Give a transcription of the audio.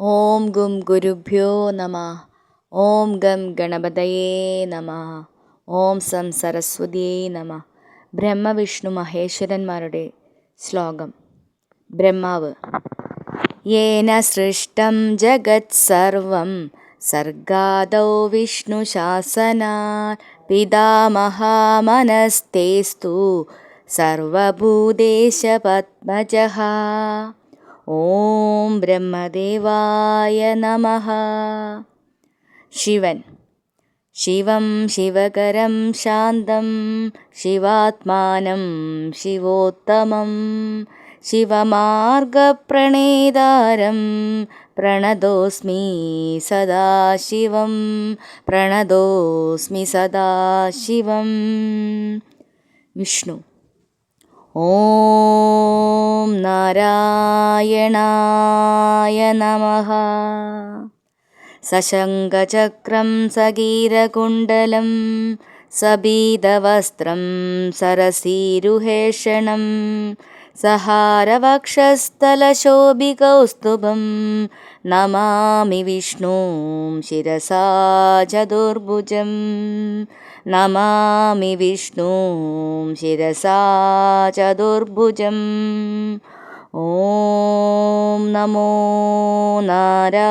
ഓം ഗും ഗുരുഭ്യോ നമ. ഓം ഗം ഗണപതയേ നമ. ഓം സം സരസ്വതിയേ നമ. ബ്രഹ്മവിഷ്ണു മഹേശ്വരന്മാരുടെ ശ്ലോകം. ബ്രഹ്മാവ്. യേന സൃഷ്ടം ജഗത് സർവം. സർഗാദൗ വിഷ്ണുശാസനാ പിതാമഹാമനസ്തേസ്തു സർവഭൂദേശ പത്മജഹ. ॐ ब्रह्मदेवाय नमः। शिवन्। शिवं शिवकरं शान्तं शिवात्मानं शिवोत्तमं शिवमार्गप्रणेदारं प्रणतोऽस्मि सदाशिवं प्रणतोऽस्मि सदाशिवं। विष्णु। ॐ नारायणाय नमः। सशङ्खचक्रं सगीरकुण्डलं सबीदवस्त्रं सरसीरुहेषणं सहारवक्षस्थलशोभिकौस्तुभं नमामि विष्णुं शिरसा चतुर्भुजं नमामि विष्णुं शिरसा चतुर्भुजम् ॐ नमो नारायणाय